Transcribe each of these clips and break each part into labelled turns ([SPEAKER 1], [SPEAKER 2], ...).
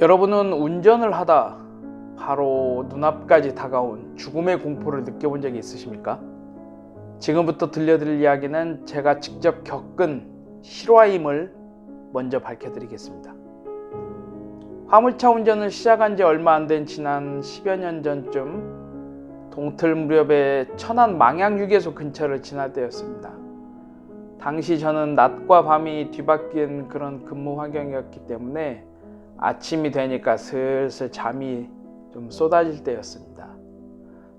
[SPEAKER 1] 여러분은 운전을 하다 바로 눈앞까지 다가온 죽음의 공포를 느껴본 적이 있으십니까? 지금부터 들려드릴 이야기는 제가 직접 겪은 실화임을 먼저 밝혀드리겠습니다. 화물차 운전을 시작한 지 얼마 안 된 지난 10여 년 전쯤 동틀 무렵에 천안 망향휴게소 근처를 지날 때였습니다. 당시 저는 낮과 밤이 뒤바뀐 그런 근무 환경이었기 때문에 아침이 되니까 슬슬 잠이 좀 쏟아질 때였습니다.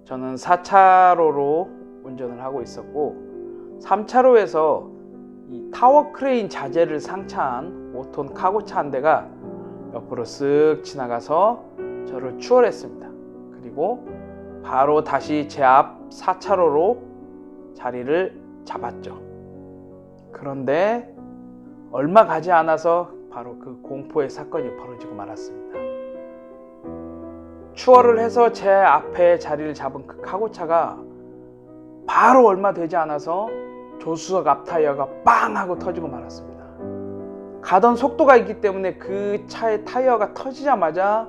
[SPEAKER 1] 저는 4차로로 운전을 하고 있었고 3차로에서 이 타워 크레인 자재를 상차한 5톤 카고차 한 대가 옆으로 쓱 지나가서 저를 추월했습니다. 그리고 바로 다시 제 앞 4차로로 자리를 잡았죠. 그런데 얼마 가지 않아서 바로 그 공포의 사건이 벌어지고 말았습니다. 추월을 해서 제 앞에 자리를 잡은 그 카고차가 바로 얼마 되지 않아서 조수석 앞 타이어가 빵 하고 터지고 말았습니다. 가던 속도가 있기 때문에 그 차의 타이어가 터지자마자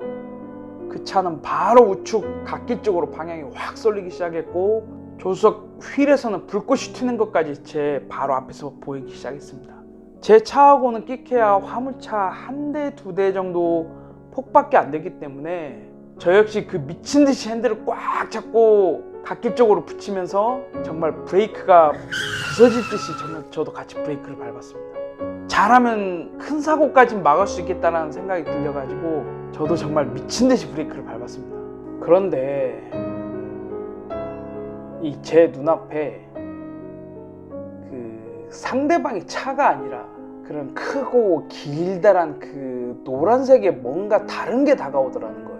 [SPEAKER 1] 그 차는 바로 우측 갓길 쪽으로 방향이 확 쏠리기 시작했고 조수석 휠에서는 불꽃이 튀는 것까지 제 바로 앞에서 보이기 시작했습니다. 제 차하고는 끼케야 화물차 한 대, 두 대 정도 폭밖에 안 되기 때문에 저 역시 그 미친 듯이 핸들을 꽉 잡고 갓길 쪽으로 붙이면서 정말 브레이크가 부서질 듯이 저는 저도 같이 브레이크를 밟았습니다. 잘하면 큰 사고까지 막을 수 있겠다는 생각이 들려가지고 저도 정말 미친 듯이 브레이크를 밟았습니다. 그런데 이 제 눈앞에 그 상대방의 차가 아니라 그런 크고 길다란 그 노란색의 뭔가 다른 게 다가오더라는 거예요.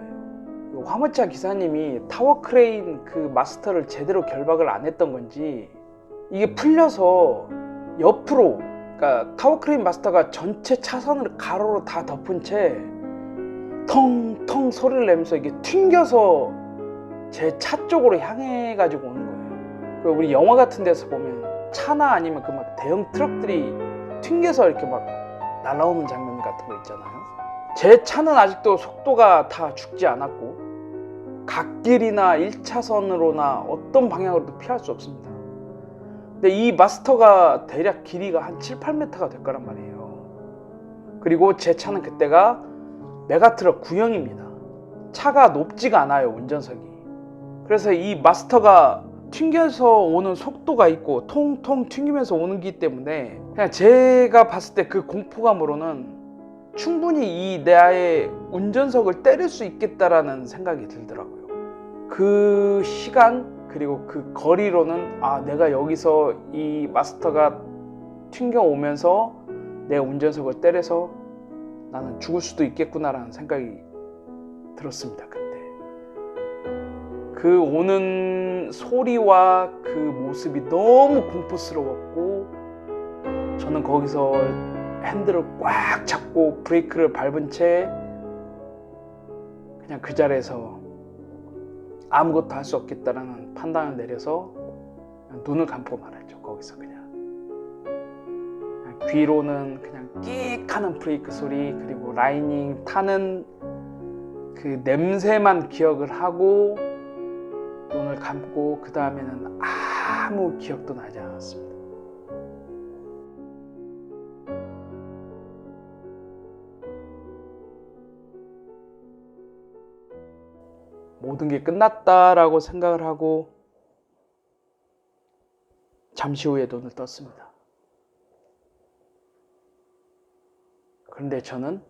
[SPEAKER 1] 그 화물차 기사님이 타워 크레인 그 마스터를 제대로 결박을 안 했던 건지 이게 풀려서 옆으로 그러니까 타워 크레인 마스터가 전체 차선을 가로로 다 덮은 채 텅텅 소리를 내면서 이게 튕겨서 제 차 쪽으로 향해 가지고 오는 거예요. 그 우리 영화 같은 데서 보면 차나 아니면 그 막 대형 트럭들이 튕겨서 이렇게 막 날아오는 장면 같은 거 있잖아요. 제 차는 아직도 속도가 다 죽지 않았고 갓길이나 1차선으로나 어떤 방향으로도 피할 수 없습니다. 근데 이 마스터가 대략 길이가 한 7, 8m가 될 거란 말이에요. 그리고 제 차는 그때가 메가트럭 구형입니다. 차가 높지가 않아요, 운전석이. 그래서 이 마스터가 튕겨서 오는 속도가 있고 통통 튕기면서 오는 기 때문에 그냥 제가 봤을 때 그 공포감으로는 충분히 이 내의 운전석을 때릴 수 있겠다라는 생각이 들더라고요. 그 시간 그리고 그 거리로는 아 내가 여기서 이 마스터가 튕겨 오면서 내 운전석을 때려서 나는 죽을 수도 있겠구나라는 생각이 들었습니다 그 오는 소리와 그 모습이 너무 공포스러웠고 저는 거기서 핸들을 꽉 잡고 브레이크를 밟은 채 그냥 그 자리에서 아무것도 할 수 없겠다라는 판단을 내려서 눈을 감고 말았죠 거기서 그냥. 그냥 귀로는 그냥 끽 하는 브레이크 소리 그리고 라이닝 타는 그 냄새만 기억을 하고 감고 그 다음에는 아무 기억도 나지 않았습니다. 모든 게 끝났다라고 생각을 하고 잠시 후에 눈을 떴습니다. 그런데 저는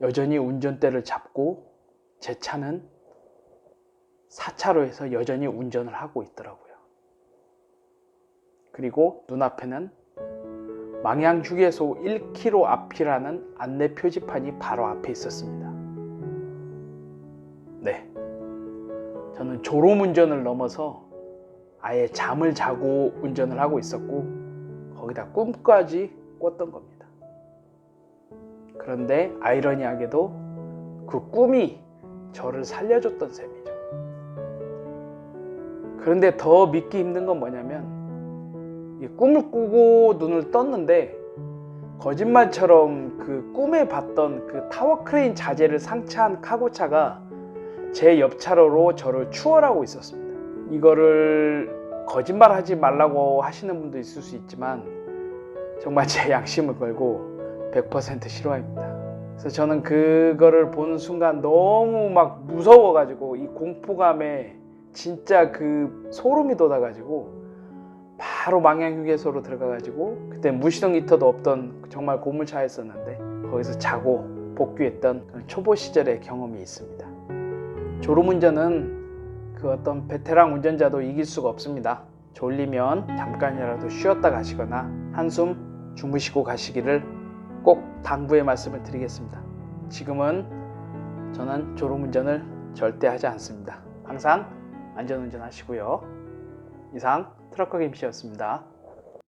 [SPEAKER 1] 여전히 운전대를 잡고 제 차는 4차로에서 여전히 운전을 하고 있더라고요. 그리고 눈앞에는 망향휴게소 1km 앞이라는 안내 표지판이 바로 앞에 있었습니다. 네. 저는 졸음 운전을 넘어서 아예 잠을 자고 운전을 하고 있었고 거기다 꿈까지 꿨던 겁니다. 그런데 아이러니하게도 그 꿈이 저를 살려줬던 셈이죠. 그런데 더 믿기 힘든 건 뭐냐면 이 꿈을 꾸고 눈을 떴는데 거짓말처럼 그 꿈에 봤던 그 타워 크레인 자재를 상차한 카고차가 제 옆차로로 저를 추월하고 있었습니다. 이거를 거짓말하지 말라고 하시는 분도 있을 수 있지만 정말 제 양심을 걸고 100% 싫어합니다. 그래서 저는 그거를 보는 순간 너무 막 무서워가지고 이 공포감에 진짜 그 소름이 돋아가지고 바로 망향휴게소로 들어가가지고 그때 무시동 히터도 없던 정말 고물차였었는데 거기서 자고 복귀했던 초보 시절의 경험이 있습니다. 졸음운전은 그 어떤 베테랑 운전자도 이길 수가 없습니다. 졸리면 잠깐이라도 쉬었다 가시거나 한숨 주무시고 가시기를 꼭 당부의 말씀을 드리겠습니다. 지금은 저는 졸음운전을 절대 하지 않습니다. 항상 안전운전 하시고요. 이상 트럭커 김씨였습니다.